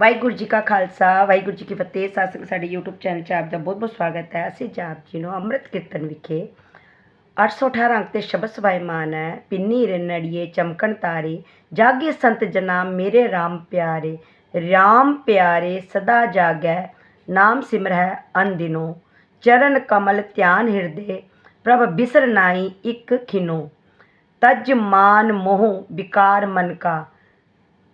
ਵਾਹਿਗੁਰੂ ਜੀ ਕਾ ਖਾਲਸਾ, ਵਾਹਿਗੁਰੂ ਜੀ ਕੀ ਫਤਿਹ। ਸਾਧ ਸੰਗਤ ਸਾਡੇ YouTube ਚੈਨਲ 'ਚ ਆਪ ਦਾ ਬਹੁਤ ਬਹੁਤ ਸਵਾਗਤ ਹੈ। ਅਸੀਂ ਜਾਪ ਜੀ ਨੂੰ ਅੰਮ੍ਰਿਤ ਕੀਰਤਨ ਵਿਖੇ 818 ਅੰਕ ਤੇ ਸ਼ਬਦ ਸਵਾਇਮਾਨ ਹੈ। ਪਿੰਨੀ ਰਨੜੀਏ ਚਮਕਣ ਤਾਰੇ, ਜਾਗੇ ਸੰਤ ਜਨਾ ਮੇਰੇ RAM ਪਿਆਰੇ RAM ਪਿਆਰੇ ਸਦਾ ਜਾਗੈ, ਨਾਮ ਸਿਮਰਹਿ ਅਨਦਿਨੋ। ਚਰਨ ਕਮਲ ਧਿਆਨ ਹਿਰਦੇ, ਪ੍ਰਭ ਬਿਸਰ ਨਾਈ ਇੱਕ ਖਿਨੋ। ਤਜ ਮਾਨ ਮੋਹ ਵਿਕਾਰ ਮਨ ਕਾ।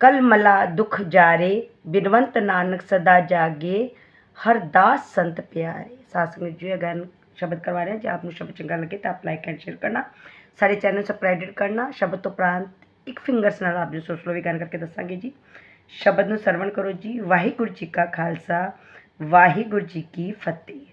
ਕਲ ਮਲਾ ਦੁਖ ਜਾਰੇ ਬਿਨਵੰਤ ਨਾਨਕ ਸਦਾ ਜਾਗੇ ਹਰ ਦਾਸ ਸੰਤ ਪਿਆਰੇ ਸਾਧ ਜੀ ਅਗਨ ਸ਼ਬਦ ਕਰਵਾ ਰਹੇ ਜੇ ਆਪ ਨੂੰ ਸ਼ਬਦ ਚੰਗਾ ਲੱਗੇ ਤਾਂ ਆਪ ਲਾਈਕ ਐਂਡ ਸ਼ੇਅਰ ਕਰਨਾ ਸਾਡੇ ਚੈਨਲ ਨੂੰ ਸਬਸਕ੍ਰਾਈਬ ਕਰਨਾ ਸ਼ਬਦ ਤੋਂ ਉਪਰੰਤ ਇੱਕ ਫਿੰਗਰਸ ਨਾਲ ਆਪ ਜੀ ਸੋਚ ਲਓ ਵੀ ਗਾਨ ਕਰਕੇ ਦੱਸਾਂਗੇ ਜੀ ਸ਼ਬਦ ਨੂੰ ਸਰਵਣ ਕਰੋ ਜੀ ਵਾਹਿਗੁਰੂ ਜੀ ਕਾ ਖਾਲਸਾ ਵਾਹਿਗੁਰੂ ਜੀ ਕੀ ਫਤਿਹ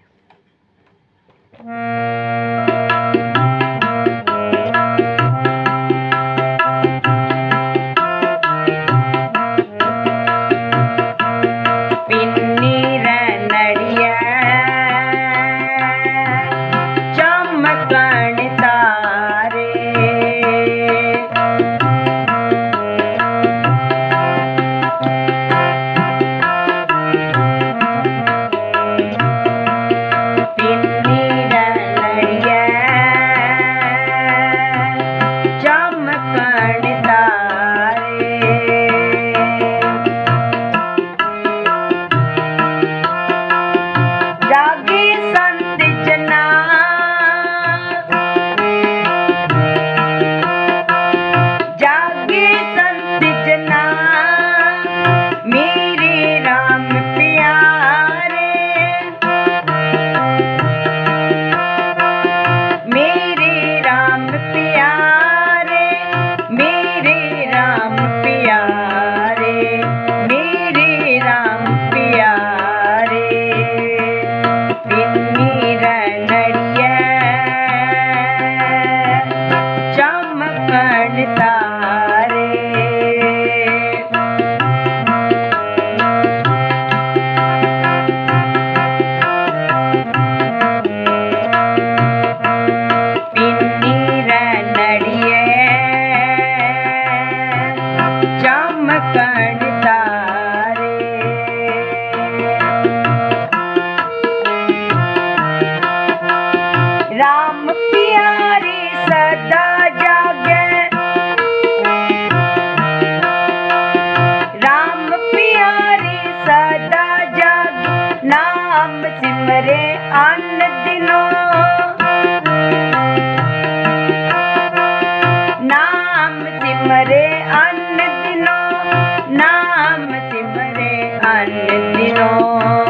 हमरे आन दिनों नाम सिमरे अन्न दिनों नाम सिमरे अन्न दिनों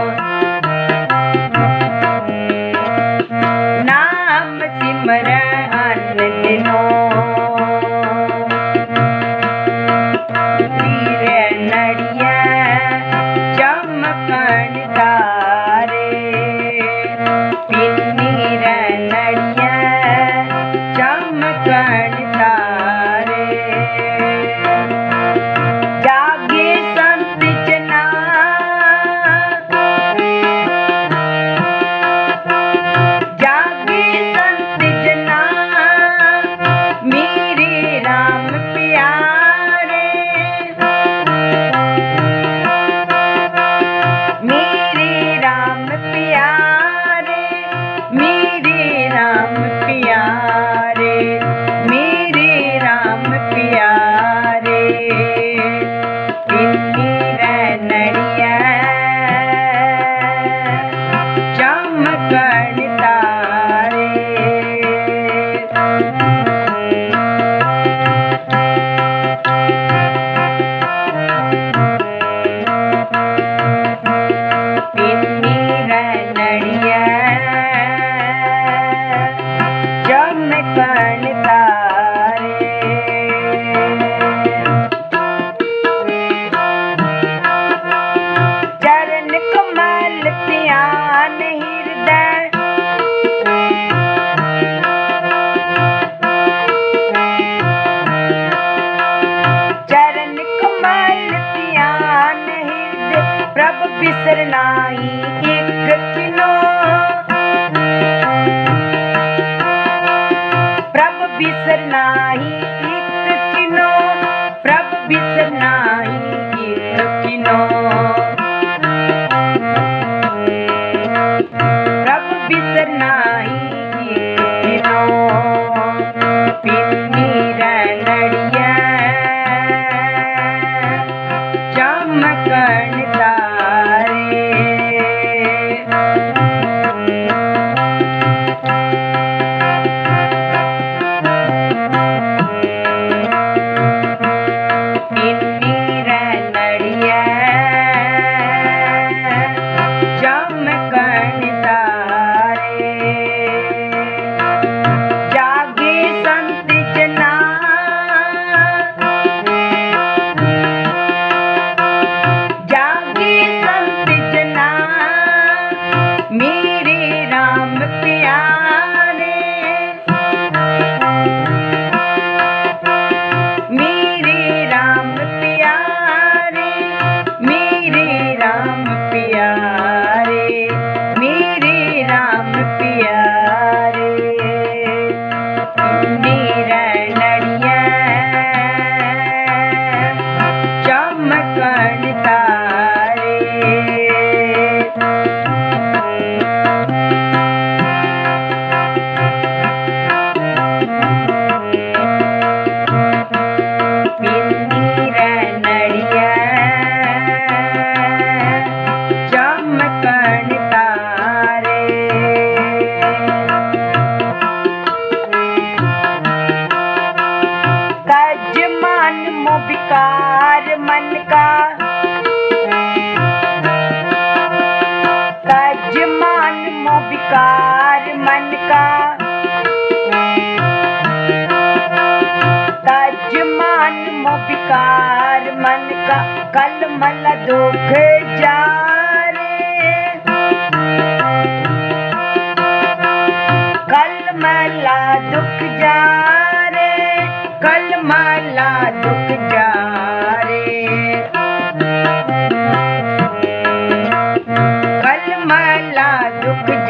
யாருக்கு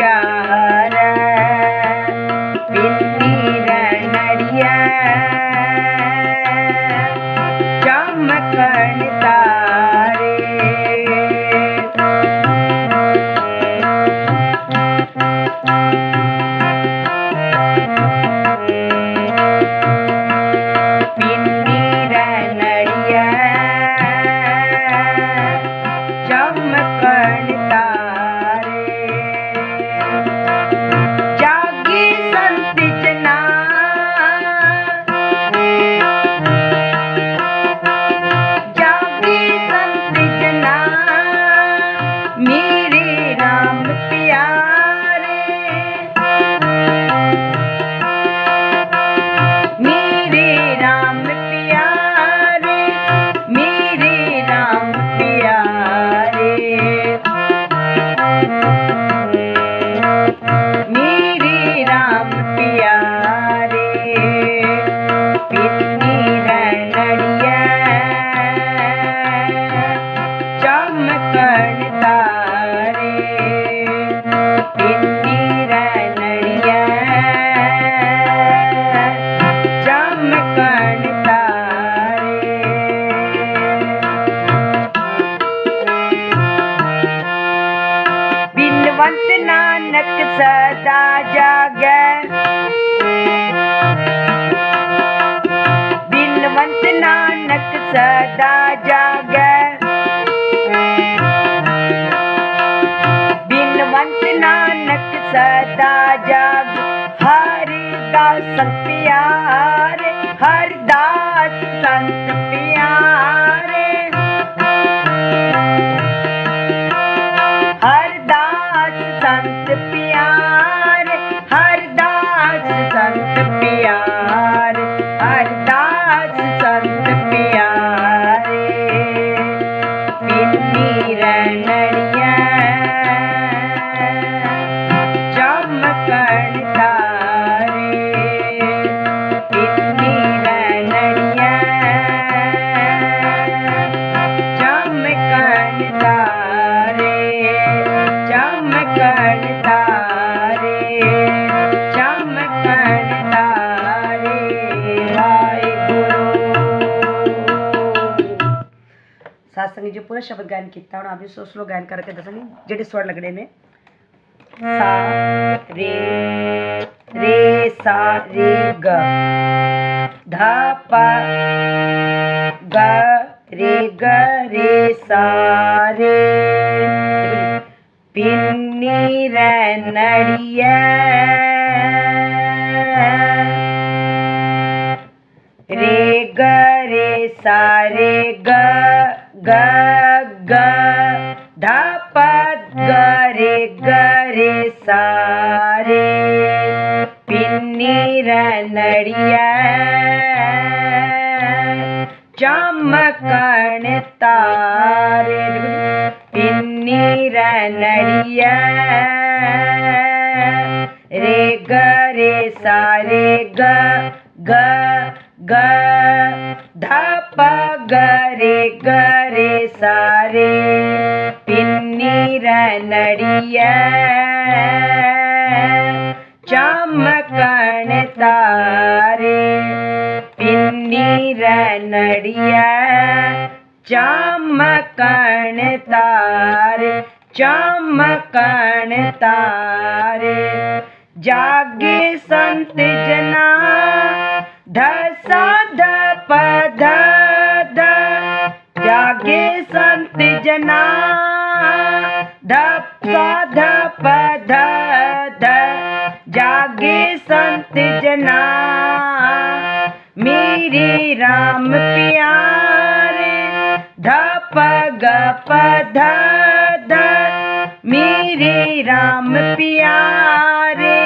சக்தியாரே ஹரி शब्द गायन किया हूँ आप भी गायन करके दसनी जेडे स्वर लगने ने। सा, रे रे, सा, रे, ग। धा, पा, ग, रे ग, रे, सा, रे। ਸਾ ਰੇ ਗ ਗ ਗ ਧਾ ਪ ਗ ਰੇ ਗ ਰੇ ਸਾ ਰੇ ਪਿੰਨੀ ਰਨੜੀਐ ਚਮਕਣ ਤਾਰੇ ਪਿੰਨੀ ਰਨੜੀਐ ਰੇ ਗ ਰੇ ਸਾ ਰੇ ਗ ਗ ਗ ਧਾ ਪ ਗ ਰੇ ਗ ਰੇ ਸਾ ਰੇ ना धप धप ध ध। जागे संत जना। मेरे राम प्यारे। धप गप ध ध। मेरे राम प्यारे।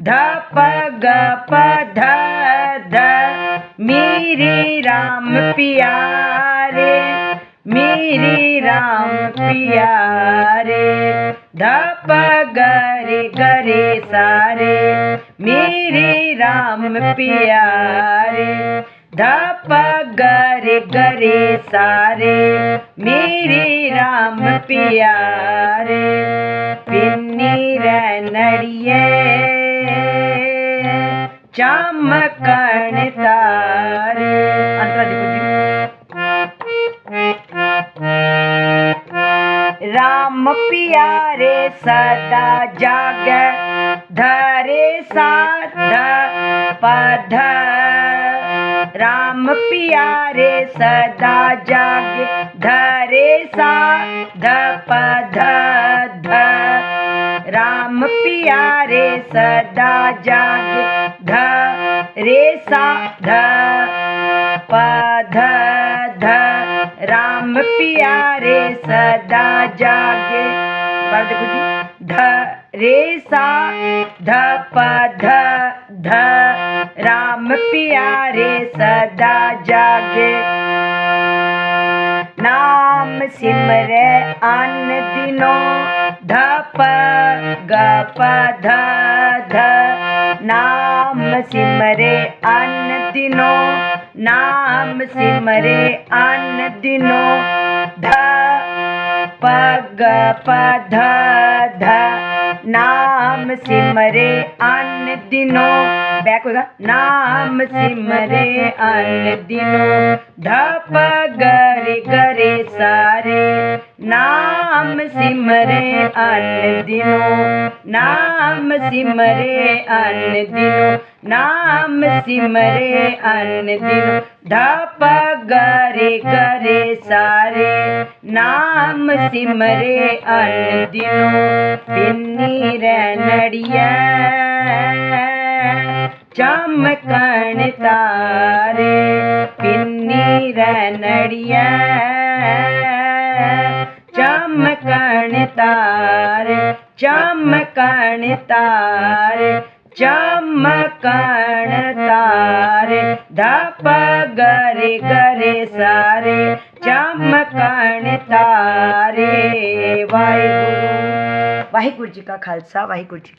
धप गप ध ध। मेरे राम प्यारे। ਪਿਆਰੇ ਮੇਰੇ RAM ਪਿਆਰੇ ਧਪ ਗਰੇ ਗਰੇ ਸਾਰੇ ਮੇਰੇ RAM ਪਿਆਰੇ ਧਪ ਗਰੇ ਗਰੇ ਸਾਰੇ ਮੇਰੇ RAM ਪਿਆਰੇ ਪਿੰਨੀ ਰਨੜੀਏ सदा जाग, धरे साध पध। राम पियारे, सदा जाग, धरे साध पध ध। राम पियारे, सदा जाग ध रे सा ध पध ध। राम प्यारे, सदा जागे बार देखो जी। ध, रे, सा, ध, प, ध ध, राम प्यारे सदा जागे। नाम, सिमरे अन दिनो, ध, प, ग, प, ध ध। नाम, सिमरे अन दिनों, नाम, सिमरे अन दिनो ध, प, ग, प, ध ध, नाम सिमरे अन्य दिनों। बैक होगा। नाम सिमरे अन्य दिनों। ध, प, ग, रे ग, रे सारे नाम सिमरे अन दिनो, नाम सिमरे अन दिनो, नाम सिमरे अन दिनो ध प ग रे ग रे सारे, नाम सिमरे अन दिनो, पिन्नी रनड़िया, चमकण तारे, पिन्नी रनड़िया। ਚਮਕਣ ਤਾਰ ਚਮਕਣ ਤਾਰ ਚਮਕਣ ਤਾਰ, ਧਪ ਗਰੇ ਗਰੇ ਸਾਰੇ ਚਮਕਣ ਤਾਰੇ। ਵਾਹਿਗੁਰੂ ਵਾਹਿਗੁਰੂ ਜੀ ਕਾ ਖਾਲਸਾ, ਵਾਹਿਗੁਰੂ ਜੀ